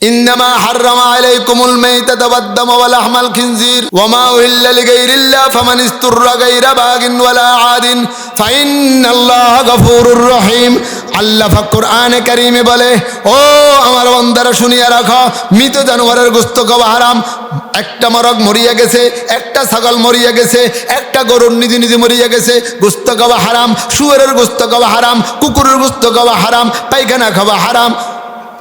إنما حرم عليكم الميتة والدم ولحم الخنزير وما أهل لغير الله فمن استر غير باغ ولا عاد فإن الله غفور رحيم আল্লাহ কোরআনে কারিমে বলে ও আমার বন্দারা শুনিয়া রাখো মৃত জানোয়ারের গোস্ত খাওয়া হারাম একটা মরক মরিয়া গেছে একটা ছাগল মরিয়া গেছে একটা গরুর নিজে নিজে মরিয়া গেছে গোস্ত খাওয়া হারাম শুয়ারের গোস্ত খাওয়া হারাম কুকুরের গোস্ত খাওয়া হারাম পায়খানা খাওয়া হারাম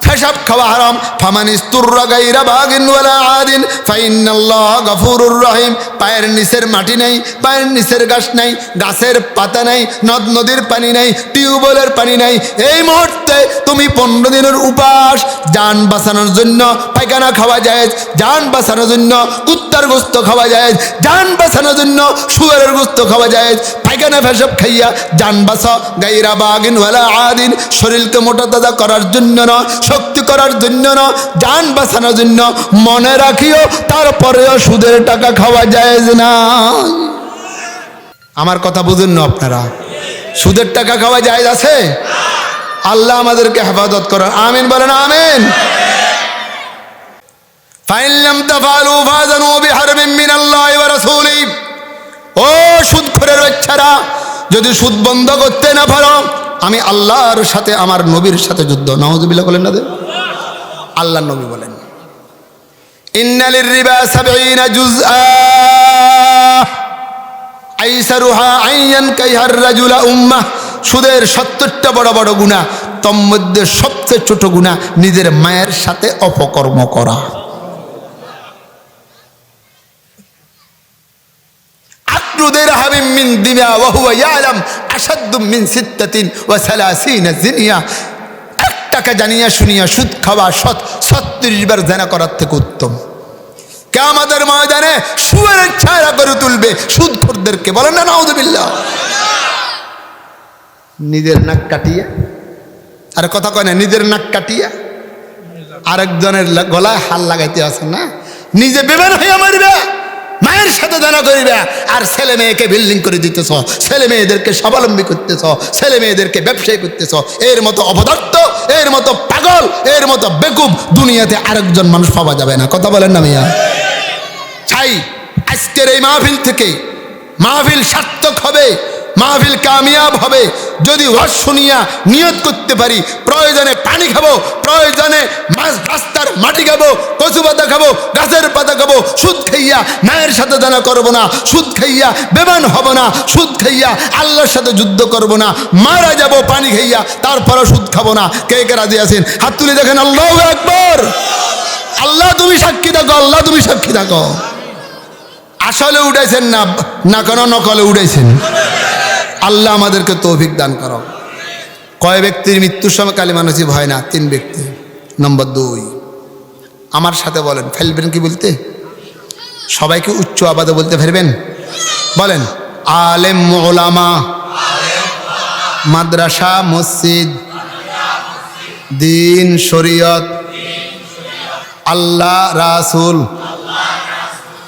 ফেসাব খাওয়া হারাম। ফামান ইস্তুররা গাইরা বাগিন ওয়ালা আদিন ফাইনাল্লাহ গফুরুর রহিম। পায়ের নিচের মাটি নেই, পায়ের নিচের গাছ নাই, গাছের পাতা নাই, নদ নদীর পানি নাই, টিউবওয়েলের পানি নাই। এই মুহূর্তে তুমি পনেরো দিনের উপাস যান বাঁচানোর জন্য পায়খানা খাওয়া যায় যান বাঁচানোর জন্য কুত্তার গোস্ত খাওয়া যায় যান বাঁচানোর জন্য শুয়ারের গোস্ত খাওয়া যায়, পায়খানা ফেসব খাইয়া যান বাঁচা, গাইরা বাগিন ওয়ালা আদিন, শরীরকে মোটা তাজা করার জন্য না, শক্তি করার জন্য না যান বাঁচানোর জন্য মনে রাখিও, তারপরেও সুদের টাকা খাওয়া যায় না। আমার কথা বুঝুন না আপনারা? সুদের টাকা খাওয়া যায় আছে? আল্লাহ আমাদেরকে হেফাজত করেন। আমিন বলেন, আমিন। ফাইনলাম ও সুদখোরের বাচ্চারা, যদি সুদ বন্ধ করতে না পারো, আমি আল্লাহর সাথে আমার নবীর সাথে যুদ্ধ। নাউজুবিল্লাহ বলেন না আল্লাহ নবী বলেন। ইন্নালির রাজুলা সুদের সত্তরটা বড় বড় গুণা তোর মধ্যে সবচেয়ে ছোট গুণা, নিজের মায়ের সাথে অপকর্ম করা। মিন সিত্তাতিন ওয়া সালাসিনা জিনিয়া শুনিয়া সুদ সৎ জানা করার থেকে উত্তম। কে আমাদের সুয়ের ছায়া করে তুলবে সুদ সুদখোরদেরকে বলেন না নিজের নাক কাটিয়া। আর কথা কয় না, নিজের নাক কাটিয়া। আরেকজনের গলায় হাল লাগাইতে আছে না? নিজে বেমান হইয়া মরবে, মায়ের সাথে জানা করিবে, আর ছেলে মেয়েকে বিল্ডিং করে দিতেছ, ছেলে মেয়েদেরকে স্বাবলম্বী করতেছ, ছেলে মেয়েদেরকে ব্যবসায়ী করতেছ, এর মতো অপদার্থ, এর মতো পাগল, এর মতো বেকুব দুনিয়াতে আরেকজন মানুষ পাওয়া যাবে না। কথা বলেন না মিয়া। চাই, আজকের এই মাহফিল থেকে মাহফিল সার্থক হবে। মাহফিল কামিয়াব হবে। যদি ওয়াজ শুনিয়া নিয়ত করতে পারি, প্রয়োজনে পানি খাব, প্রয়োজনে মাছ রাস্তার মাটি খাব, কচু পাতা খাব, গাছের পাতা খাব, সুদ খাইয়া মায়ের সাথে জানা করব না, সুদ খাইয়া বেমান হব না, সুদ খাইয়া আল্লাহর সাথে যুদ্ধ করব না, মারা যাব, পানি খাইয়া তারপরও সুদ খাব না। কে কে রাজি আছেন? হাত তুলে দেখেন, আল্লাহ একবার আল্লাহ তুমি সাক্ষী থাকো, আল্লাহ তুমি সাক্ষী থাকো। আসলে উঠেছেন না না কোনো নকলে উঠেছেন আল্লাহ আমাদেরকে তৌফিক দান করো। কয় ব্যক্তির মৃত্যুর সময় কালী নসিব হয় না? তিন ব্যক্তি। নম্বর দুই। আমার সাথে বলেন, ফেলবেন কি বলতে? সবাইকে উচ্চ আবাদে বলতে ফেলবেন? বলেন, আলেম ওলামা মাদ্রাসা, মসজিদ, দিন, শরীয়ত, আল্লাহ রাসুল,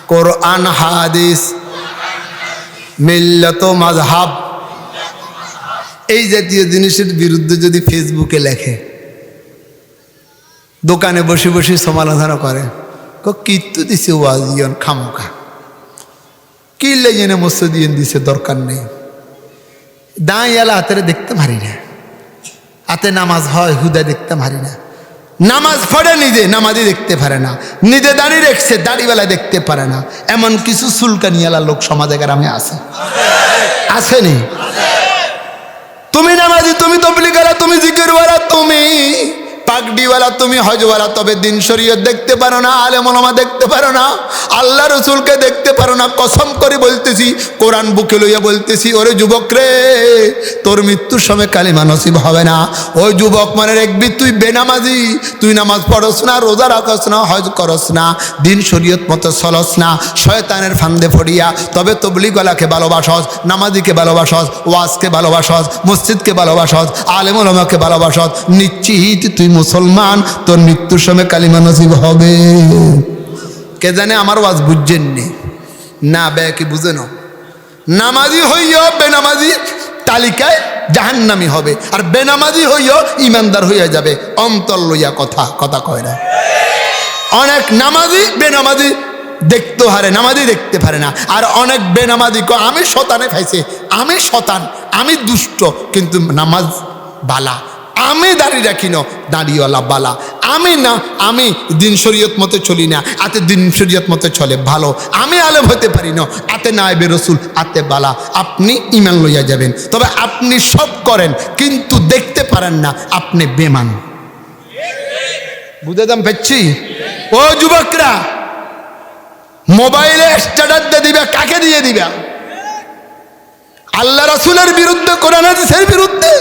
কোরআন, হাদিস, মিল্লত মাজহাব এই জাতীয় জিনিসের বিরুদ্ধে যদি ফেসবুকে লেখে, দোকানে বসে বসে সমালোচনা করে কীর্তু দিছে ওয়াজিয়ন খামোখা? কি লেজেনে মসজিদিয়ন দিছে, দরকার নেই। দাঁড় এলা হাতের দেখতে পারি না। হাতে নামাজ হয় হুদা দেখতে পারি না। নামাজ পড়ে নিজে, নামাজই দেখতে পারে না। নিজে দাঁড়িয়ে রেখছে দাড়িওয়ালা দেখতে পারে না। এমন কিছু সুলকানিয়ালা লোক সমাজে গ্রামে আছে? আসেনি তুমি নামাজি তুমি তবলিগালা তুমি জিকির তুমি পাগডিওয়ালা তুমি হজওয়ালা, তবে দিন শরীয়ত দেখতে পারো না আলে মনোমা দেখতে পারো না, আল্লাহ রসুলকে দেখতে পারো না, কসম করে বলতেছি, কোরআন বুকে লইয়া বলতেছি, ওরে যুবক রে, তোর মৃত্যুর সময় কালিমা নসিব হবে না। ওই যুবক মানে দেখবি তুই বেনামাজি, তুই নামাজ পড়স না, রোজা রাখস না, হজ করস না, দিন শরীয়ত মতো চলস না, শয়তানের ফান্দে ফড়িয়া তবে তবলি গলাকে ভালোবাসস, নামাজিকে ভালোবাসস, ওয়াজকে ভালোবাসস, মসজিদকে ভালোবাসস আলেমকে ভালোবাসস, নিশ্চিত তুই মুসলমান, তোর মৃত্যুর সময় কালিমা নসিব হবে। কে জানে আমার ওয়াজ বুঝছেননি না? বে কি বুঝে না নামাজি হইয়া, বেনামাজি তালিকায় জাহান্নামি হবে। আর বেনামাজি হইয়া, ইমানদার হইয়া যাবে। অন্তর লইয়া কথা কথা কয় না। অনেক নামাজি বেনামাজি দেখতে হারে, নামাজি দেখতে পারে না। আর অনেক বেনামাজি কো আমি শতানে খাইছে, আমি শতান, আমি দুষ্ট, কিন্তু নামাজ বালা। আমি দাঁড়িয়ে রাখি না দাঁড়িয়েওয়ালা বালা। আমি না, আমি দিন শরীয়ত মতো চলি না, আতে দিন শরীয়ত মতো চলে ভালো। আমি আলেম হতে পারি না, আতে নাইবে রসুল, আতে বালা। আপনি ইমান লইয়া যাবেন। তবে আপনি সব করেন, কিন্তু দেখতে পারেন না, আপনি বেমান বুঝে দাম পেচ্ছি ও যুবকরা, মোবাইলে স্ট্যাটাস দিয়ে দিবে, কাকে দিয়ে দিবে? আল্লাহ রাসুলের বিরুদ্ধে, কোরআন হাদিসের বিরুদ্ধে?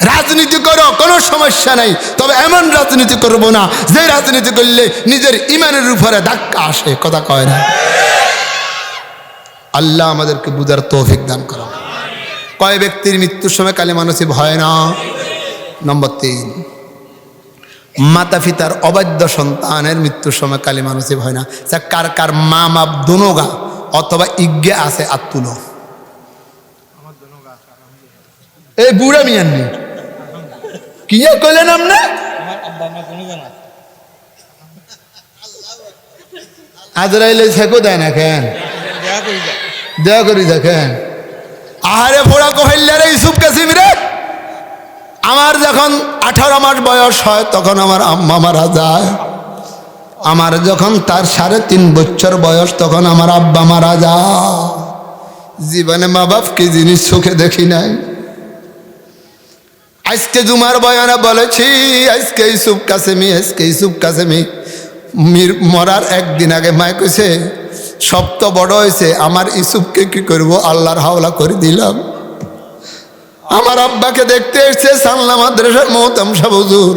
রাজনীতি করো, কোনো সমস্যা নাই। তবে এমন রাজনীতি করব না, যে রাজনীতি করলে নিজের ইমানের উপরে ধাক্কা আসে, কথা কয় না। আল্লাহ আমাদেরকে বুঝার তৌফিক দান করো। কয় ব্যক্তির মৃত্যুর সময় কালে মানুষই ভয় না? নম্বর তিন, মাতা পিতার অবাধ্য সন্তানের মৃত্যুর সময় কালী মানুষই ভয় না। সে কার কার মা মাপ দুনোগা অথবা ইজ্ঞে আছে আত্মুলো এই বুড়া মিয়ান্নি কি যে কইলেন আপনি? আজরাইলে ছেকো দেয় না কেন? দেয়া করি দেখেন আহারে ফোড়া কহিল্লা রে ইসুফ কাসিম রে। আমার যখন আঠারো মাস বয়স হয় তখন আমার আম্মা মারা যায়। আমার যখন তার সাড়ে তিন বছর বয়স তখন আমার আব্বা মারা যায়। জীবনে মা বাপ কি জিনিস চোখে দেখি নাই। আজকে জুমার বয়ানে বলেছি, আজকে ইসুফ কাসেমি, আজকে ইসুফ কাসেমি। মির মরার একদিন আগে মায় কইছে সব তো বড় হয়েছে, আমার ইসুফকে কি করব? আল্লাহর হাওলা করে দিলাম। আমার আব্বাকে দেখতে এসছে সাল্লা মাদ্রাসার মহতাম সাবুজুর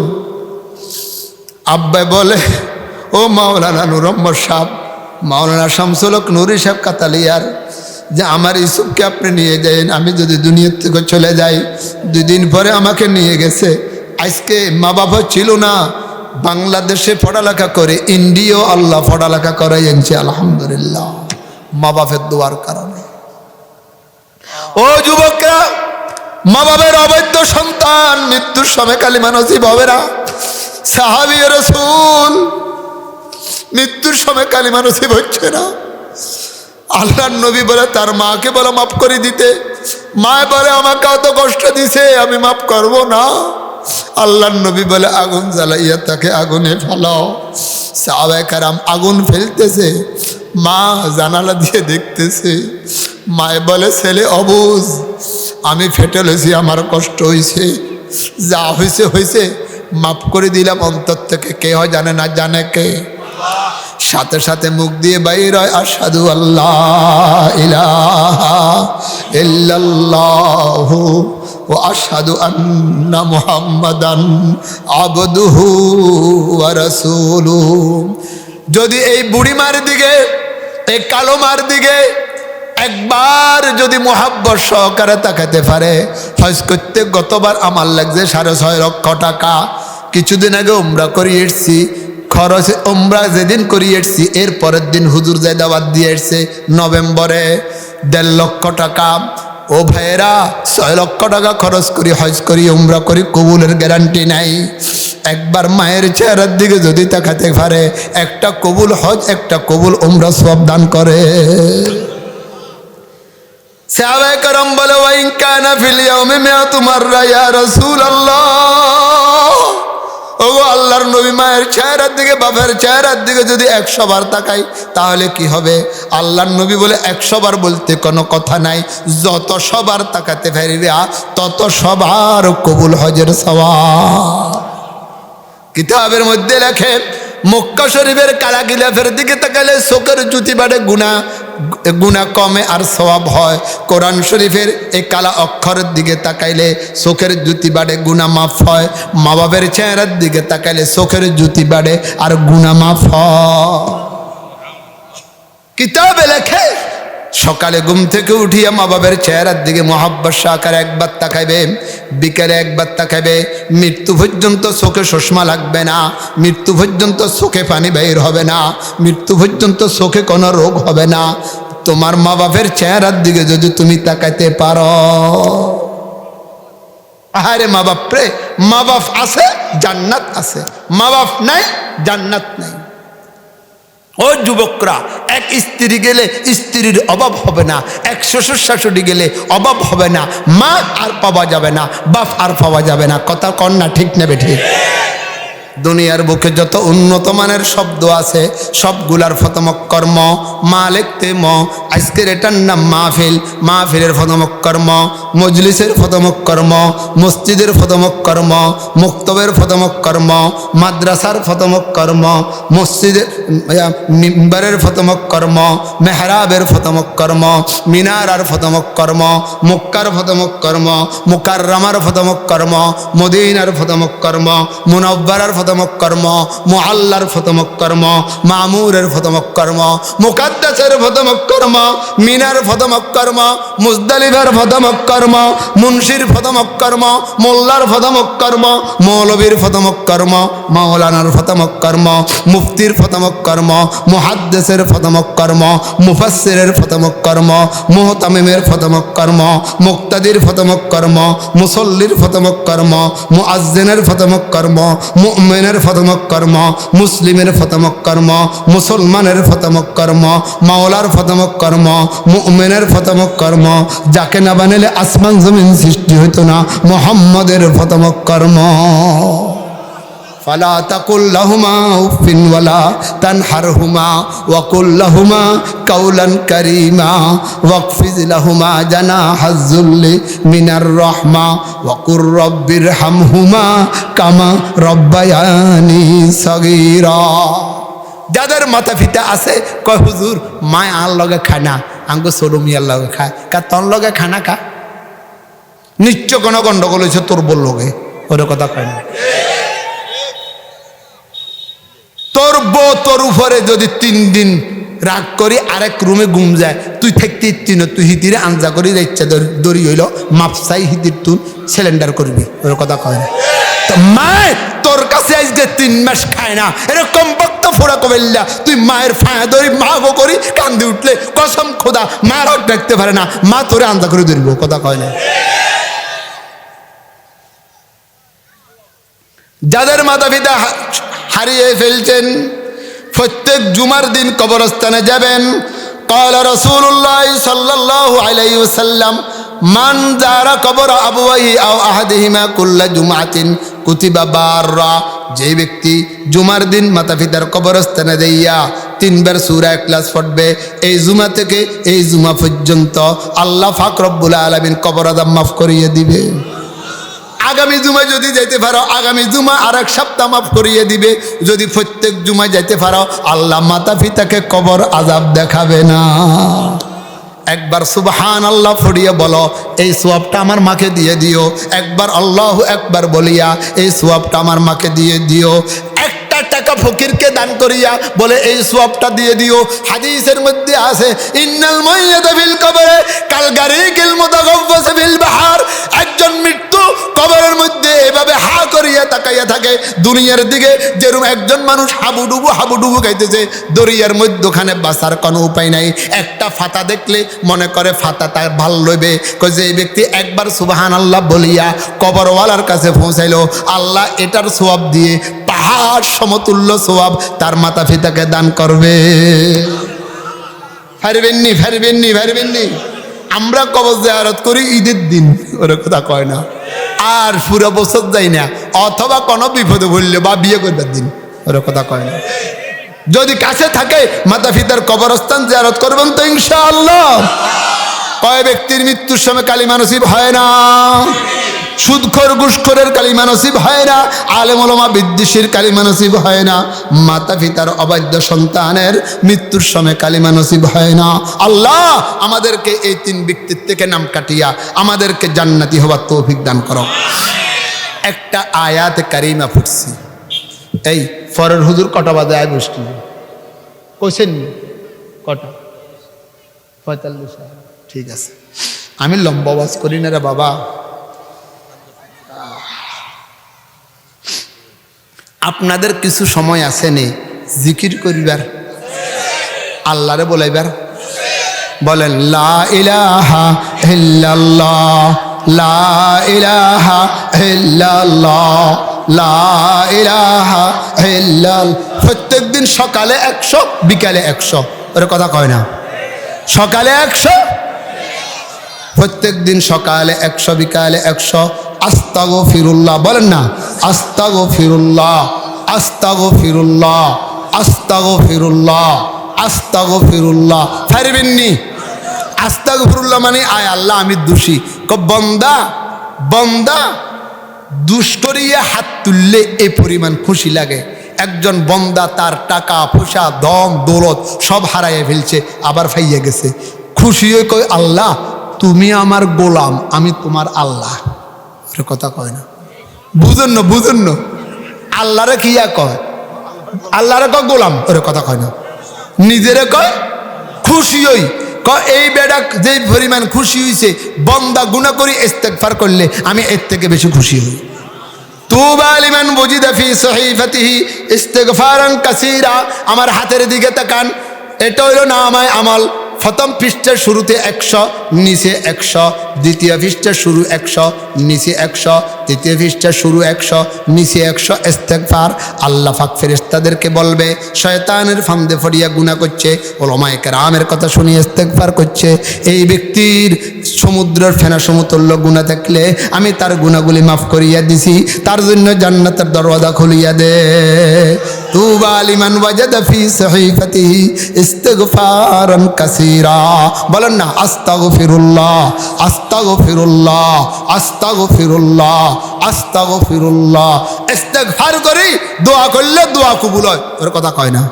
আব্বাই বলে, ও মাওলানা নুরম্মর সাহ মাওলানা শামসুলক নুরি সাহেব কাতালিয়ার। যে আমার ইসুফকে আপনি নিয়ে যাইন আমি যদি দুনিয়ার থেকে চলে যাই দুই দিন পরে আমাকে নিয়ে গেছে। আজকে মা বাবা ছিল না, বাংলাদেশে পড়ালেখা করে, ইন্ডিয়াও আল্লাহ পড়ালেখা এনেছে আলহামদুলিল্লাহ। মা বাপের দোয়ার কারণে। ও যুবকরা মা বাবের অবৈধ সন্তান, মৃত্যুর সময় কালী নসিব হবে না সাহাবি রসুল, মৃত্যুর সময় কালী নসিব হচ্ছে না। আল্লাহর নবী বলে, তার মাকে বলে মাফ করে দিতে। মা বলে, আমাকে অত কষ্ট দিছে, আমি মাফ করব না। আল্লাহর নবী বলে, আগুন জ্বালাইয়া তাকে আগুনে ফেলাও। সাহাবায়ে কারাম আগুন ফেলতেছে, মা জানালা দিয়ে দেখতেছে। মায়ে বলে, ছেলে, অবুজ, আমি ফেটে লইছি আমার কষ্ট হয়েছে যা হয়েছে হয়েছে মাফ করে দিলাম, অন্তর থেকে কে হয় জানে না, জানে কে? সাথে সাথে মুখ দিয়ে বাইর হয় আসাদু আল্লাহ ইল্লাল্লাহু ও আসাদু আন্না মুহাম্মাদান আবদুহু ওয়া রাসূলুহু যদি এই বুড়িমার দিকে, এই কালো মার দিকে একবার যদি মোহাব্বত সহকারে তাকাতে পারে, হজ করতে গতবার আমার লাগছে সাড়ে ছয় লক্ষ টাকা। কিছুদিন আগে উমরা করিয়ে এসছি খরচ উমরা যেদিন করিয়ে এসছি এর পরের দিন হুজুর জায়দাবাদ দিয়ে এসছে নভেম্বরে। দেড় লক্ষ টাকা। ও ভাইয়েরা, ছয় লক্ষ টাকা খরচ করি, হজ করি, উমরা করি, কবুলের গ্যারান্টি নাই। একবার মায়ের চেহারার দিকে যদি তাকাতে পারে, একটা কবুল হজ, একটা কবুল উমরা সব দান করে। সাহাবায়ে করম বলে, ওয়াইন কানা ফিল ইয়াউমি মিয়াতু মাররা ইয়া রাসূলুল্লাহ। ওগো, আল্লাহর নবী মায়ের চেহারার দিকে, বাপের চেহারার দিকে যদি একশো বার তাকাই, তাহলে কি হবে? আল্লাহর নবী বলে একশো বার বলতে কোনো কথা নাই। যত সবার তাকাতে পারিবে তত সবার কবুল হজের সওয়াব। কিতাবের মধ্যে লেখে, মক্কা শরীফের কালা গিলাফের দিকে তাকালে চোখের জুতি বাড়ে গুণা গুণা কমে আর স্বভাব হয়। কোরআন শরীফের এই কালা অক্ষরের দিকে তাকাইলে চোখের জুতি বাড়ে, গুণা মাফ হয়। মা বাবের চেহারার দিকে তাকাইলে চোখের জুতি বাড়ে আর গুণা মাফ হয়। কিতাবে লেখে সকালে ঘুম থেকে উঠিয়া মা বাবার চেহারার দিকে মহাব্বত সাকার একবার তাকাইবে বিকেলে একবার তাকাইবে মৃত্যু পর্যন্ত চোখে চশমা লাগবে না, মৃত্যু পর্যন্ত চোখে পানি বের হবে না, মৃত্যু পর্যন্ত চোখে কোনো রোগ হবে না। তোমার মা বাপের চেহারার দিকে যদি তুমি তাকাইতে পারো। আরে মা বাপ রে মা বাপ আছে, জান্নাত আছে, মা বাপ নাই, জান্নাত নাই। ও যুবকরা, এক স্ত্রী গেলে স্ত্রীর অভাব হবে না, এক শ্বশুর শাশুড়ি গেলে অভাব হবে না, মা আর পাওয়া যাবে না, বাপ আর পাওয়া যাবে না। কথা কন্যা ঠিক নেবে ঠিক দুনিয়ার বুকে যত উন্নত মানের শব্দ আছে, সবগুলার ফতমক কর্ম মা লিখতে ম আজকের এটার নাম মাহফিল। মাহফিলের ফতমক কর্ম মজলিসের ফতমক কর্ম মসজিদের ফতমক কর্ম মুক্তবের ফতমক কর্ম মাদ্রাসার ফতমক কর্ম মসজিদের মিম্বারের ফতমক কর্ম মেহরাবের ফতমক কর্ম মিনারার ফতমক কর্ম মুক্কার ফতমক কর্ম মুকাররামার ফতমক কর্ম মদিনার ফতমক কর্ম মুনব্বারার ফতমক কর্ম মুআল্লার ফতমক কর্ম মামুরের ফতমক কর্ম মুকাদ্দাসের ফতমক কর্ম মিনার ফতমক কর্ম মুজদালিফার ফতমক কর্ম মুন্সির ফতমক কর্ম মোল্লার ফতমক কর্ম মৌলবীর ফতমক কর্ম মাওলানার ফতমক কর্ম মুফতির ফতমক কর্ম মুহাদ্দেসের ফতমক কর্ম মুফাসসিরের ফতমক কর্ম মুহতামিমের ফতমক কর্ম মুক্তাদির ফতমক কর্ম মুসল্লির ফতমক কর্ম মুআজ্জিনের ফতমক কর্ম মুমিনের ফতমক কর্ম, মুসলিমের ফতমক কর্ম, মুসলমানের ফতমক কর্ম, মাওলার ফতমক কর্ম, মোমেনের ফতমক কর্ম, যাকে না বানালে আসমান জমিন সৃষ্টি হইত না, মোহাম্মদের ফতমক কর্ম। ফলা তকুল্লাহুমা উফিন ওয়ালা তানহারহুমা ওয়াকুল্লাহুমা কাউলান কারীমা ওয়াকফিজ লাহুমা জানাহাজ যুল্লি মিনার রাহমা ওয়াকুর রব্বির হামহুমা কামা রব্বায়ানি সগীরা। যাদের মাতা পিতা আছে, কয়, হুজুর মায় আর লগে খানা না, আঙ্গ সরমিয়ার লগে খায়। কা তন লগে খানা খা নিশ্চয় কোনো গণ্ডগোল হয়েছে তোর বললোগে ওর কথা কয় না। বউ তোর উপরে যদি তিন দিন রাগ করি, আরেক রুমে ঘুম যায়। তুই থাকতে ইচ্ছি না, তুই হিতিরে আঞ্জা করি ইচ্ছা দড়ি হইল মাপসাই হিতির তুই সিলিন্ডার করবি। ওর কথা কয় না। তোর কাছে আজকে তিন মাস খায় না। এরকম বক্ত ফোড়া কবেল্লা। তুই মায়ের ফায়া ধরি, মা করি, কান্দি উঠলে কসম খোদা মা রাগ ডাকতে পারে না। মা তোরে আঞ্জা করে ধরবো কথা কয় না। যাদের মাতা পিতা হারিয়ে ফেলছেন প্রত্যেক জুমার দিন কবরস্থানে যাবেন قال رسول الله صلى الله عليه وسلم من زار قبر أبويه أو أحدهما كل جمعة كتب بارا যে ব্যক্তি জুমার দিন মাতা পিতার কবরস্থানে দেইয়া তিনবার সুরা ক্লাস পড়বে এই জুমা থেকে এই জুমা পর্যন্ত আল্লাহ ফাক রব্বুল আলমিন কবর আদাম মাফ করিয়ে দিবে আগামী জুমা যদি যাইতে পারো, আগামী জুমা আর এক সপ্তাহ মাফ করিয়ে দিবে। যদি প্রত্যেক জুমা যাইতে পারো, আল্লাহ মাতা পিতাকে কবর আজাব দেখাবে না। একবার সুবহান আল্লাহ ফড়িয়ে বলো, এই সোয়াবটা আমার মাকে দিয়ে দিও। একবার আল্লাহ একবার বলিয়া, এই সোয়াবটা আমার মাকে দিয়ে দিও। একটা টাকা ফকিরকে দান করিয়া বলে, এই সোয়াবটা দিয়ে দিও। হাদিসের মধ্যে আছে, ইন্নাল কবরে বাহার। একজন মৃত্যু কবরের মধ্যে এভাবে হা করিয়া তাকাইয়া থাকে। দুনিয়ার দিকে যেরকম একজন মানুষ হাবুডুবু হাবুডুবু খাইতেছে দরিয়ার মধ্যখানে বাঁচার কোনো উপায় নাই। একটা ফাতা দেখলে মনে করে, ফাতা তার ভালো লইবে। যে এই ব্যক্তি একবার সুবাহান আল্লাহ বলিয়া কবরওয়ালার কাছে পৌঁছাইলো। আল্লাহ এটার সোয়াব দিয়ে পাহাড় সমতুল্য সোয়াব, তার মাতা পিতাকে দান করবে। ফারবেননি ফারবেননি ফারবেননি। আমরা কবজ জায়ারত করি, ঈদের দিন। ওরা কথা কয় না। আর পুরো বছর যাই না। অথবা কোনো বিপদে বললে বা বিয়ে করবার দিন। ওরা কথা কয় না। যদি কাছে থাকে, মাতা পিতার কবরস্থান জায়ারত করবেন তো ইনশাআল্লাহ। কয় ব্যক্তির মৃত্যুর সময় কালিমা নসিব হয় না। সুদখোর ঘুষখোরের কালিমা নসিব হয় না আলেমলমা বিদ্বেষীর কালিমা নসিব হয় না, মাতা পিতার অবাধ্য সন্তানের মৃত্যুর সময় কালিমা নসিব হয় না। আল্লাহ আমাদেরকে এই তিন ব্যক্তির থেকে নাম কাটিয়া আমাদেরকে জান্নাতি হবার তৌফিক দান করো। একটা আয়াত কারিমা ফুটছি এই ফরের হুজুর কটা বাজে আয় বসছি কইছেন কটা? পঁয়তাল্লিশ ঠিক আছে। আমি লম্বা বাস করি না রে বাবা। আপনাদের কিছু সময় আছে নে, জিকির করিবার। আল্লাহরে বলাইবার। বলেন, লা লা লা প্রত্যেক দিন সকালে একশো, বিকালে একশো। ওর কথা কয় না। সকালে একশো, প্রত্যেক দিন সকালে একশো, বিকালে একশো। আস্তাগো ফিরুল্লাহ বলেন না। আস্তাগো ফিরুল্লাহ আস্তাগো ফিরুল্লাহ আস্তাগো ফিরুল্লাহ আস্তাগো ফিরুল্লাহ ফারবেননি আস্তাগো ফিরুল্লাহ মানে আয় আল্লাহ, আমি দোষী। ক বন্দা বন্দা, দুষ করিয়া হাত তুললে এই পরিমাণ খুশি লাগে। একজন বন্দা তার টাকা, পয়সা, দম, দৌলত সব হারাইয়া ফেলছে, আবার ফাইয়া গেছে। খুশি হয়ে কই আল্লাহ, তুমি আমার গোলাম, আমি তোমার আল্লাহ। কথা কয় না। বুঝুন না বুঝুন না। আল্লাহরে কিয়া কয়? আল্লাহরে কয় গোলাম। ওর কথা কয় না। নিজেরে কয় খুশি হই। ক এই বেড়া যে পরিমাণ খুশি হইছে, বন্দা গুণা করি, ইস্তেগফার করলে আমি এর থেকে বেশি খুশি হই। আমার হাতের দিকে তাকান। এটা হইল না আমায় আমল। প্রথম পৃষ্ঠের শুরুতে একশো, নিচে একশো, দ্বিতীয় পৃষ্ঠের শুরু একশো, নিচে একশো, তৃতীয় পৃষ্ঠের শুরু একশো, নিচে একশো, ইস্তেগফার। আল্লাহ ফাক ফেরেশতাদেরকে বলবে, শয়তানের ফান্দে ফরিয়া গুণা করছে, ওলমায়ে কেরামের কথা শুনিয়ে ইস্তেগফার করছে। এই ব্যক্তির সমুদ্রের ফেনা সমতুল্য গুণা থাকলে আমি তার গুণাগুলি মাফ করিয়া দিছি। তার জন্য জান্নাতের দরওয়াজা খুলিয়া দে। তুবা লিমান ওয়াজাদা ফি সহিফাতিহি ইস্তিগফারান কাসীরা। বলেন না, আস্তাগফিরুল্লাহ আস্তাগফিরুল্লাহ আস্তাগফিরুল্লাহ আস্তাগফিরুল্লাহ। ইস্তিগফার করি, দোয়া করলে দোয়া কবুল হয়। ওর কথা কয় না।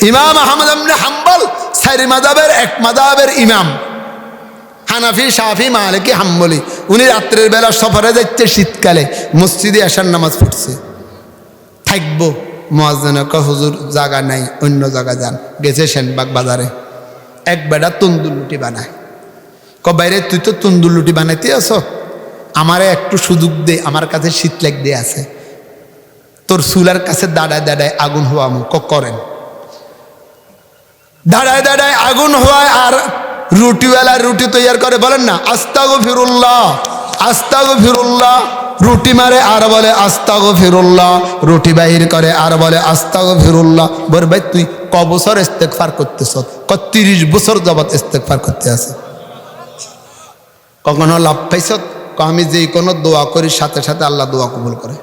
ইমাম আহমদ ইবনে হাম্বল সারি মাযহাবের এক ইমাম। হানাফি সাফি মালিকি, হাম্বলি। উনি রাত্রের বেলা সফরে যাচ্ছে শীতকালে মসজিদে আসার নামাজ পড়ছে। থাকব। মহাজনক হুজুর জায়গা নাই, অন্য জায়গা যান। গেছে সেনবাগ বাজারে। এক বেড়া তন্দুর লুটি বানায়। ক বাইরে তুই তো তন্দুর লুটি বানাইতে আস আমারে একটু সুযোগ দে, আমার কাছে শীত লাগ দিয়ে আছে। তোর চুলার কাছে দাঁড়ায় দাঁড়ায় আগুন হওয়া মুখ করেন। দাঁড়ায় দাঁড়ায় আগুন হওয়ায় আর রুটিওয়ালা রুটি তৈয়ার করে বলেন না আস্তাগো ফিরুল্লাহ আস্তাগো ফিরুল্লাহ রুটি মারে আর বলে আস্তাগো ফিরুল্লাহ রুটি বাহির করে আর বলে আস্তাগো ফিরুল্লাহ বর ভাই, তুই ক বছর ইস্তেকফার করতেছ? ক তিরিশ বছর জবত ইস্তেক ফার করতে আছে। কখনো লাভ পাইছ? আমি যে কোনো দোয়া করি, সাথে সাথে আল্লাহ দোয়া কবুল করে।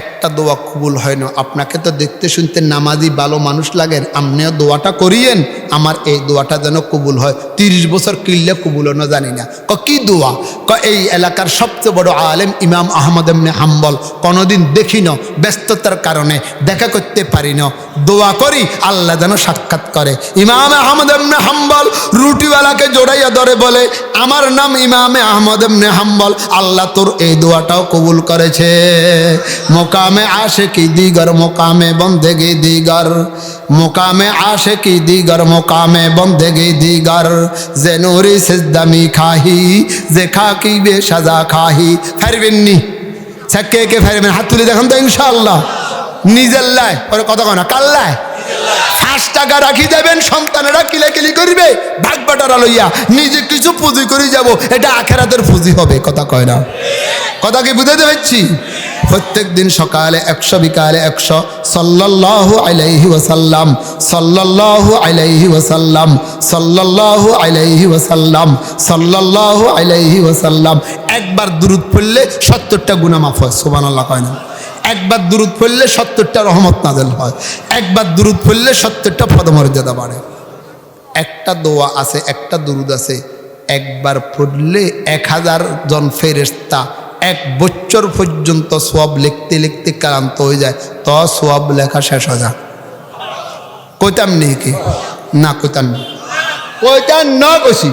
একটা দোয়া কবুল হয় না। আপনাকে তো দেখতে শুনতে নামাজি ভালো মানুষ লাগেন। আপনিও দোয়াটা করিয়েন, আমার এই দোয়াটা যেন কবুল হয়। তিরিশ বছর কিনলে কবুল না জানি না। ক কি দোয়া? ক এই এলাকার সবচেয়ে বড় আলেম ইমাম আহমদ এমনি হাম্বল। কোনোদিন দেখি না ব্যস্ততার কারণে দেখা করতে পারি না। দোয়া করি, আল্লাহ যেন সাক্ষাৎ করে। ইমাম আহমদ এমনি হাম্বল রুটিওয়ালাকে জোড়াইয়া ধরে বলে, আমার নাম ইমামে আহমদ এমনি হাম্বল। আল্লাহ তোর এই দোয়াটাও কবুল করেছে। মোকামে আসে কি দিগর, মোকামে বন্দেগি দিগর। মোকামে আসে কি দিগর, মোকামে বন্দেগি দিগর। যে নুরি সিদ্দামি খাহি, যে খাকি বে সাজা খাহি। ফেরবেননি কে কে ফেরবেন, হাত তুলে দেখুন তো ইনশাআল্লাহ। নিজের লাই, ওর কথা কয় না কাল্লায় পাঁচ টাকা রাখি যাবেন সন্তানেরা কিলাকিলি করবে, ভাগ বাটারা লইয়া নিজে কিছু পুঁজি করে যাব, এটা আখেরাতের পুঁজি হবে, কথা কয় না। কথা কি বুঝাতে পারছি? প্রত্যেক দিন সকালে একশো, বিকালে একশো। সাল্লাল্লাহু আলাইহি ওয়াসাল্লাম, সাল্লাল্লাহু আলাইহি ওয়াসাল্লাম, সাল্লাল্লাহু আলাইহি ওয়াসাল্লাম, সাল্লাল্লাহু আলাইহি ওয়াসাল্লাম। একবার দূরত পড়লে সত্তরটা গুণা মাফ হয়, সুবহানাল্লাহ কয় না। একবার দূরত পড়লে সত্তরটা রহমত নাজেল হয়। একবার দূরত পড়লে সত্তরটা পদমর্যাদা বাড়ে। একটা দোয়া আছে, একটা দুরুদ আছে। একবার পড়লে এক হাজার জন ফেরেস্তা এক বছর পর্যন্ত সব লিখতে লিখতে ক্লান্ত হয়ে যায়। ত সব লেখা শেষ হয়ে যায় কইতাম নেই কি না কইতাম কইতাম না কইছি।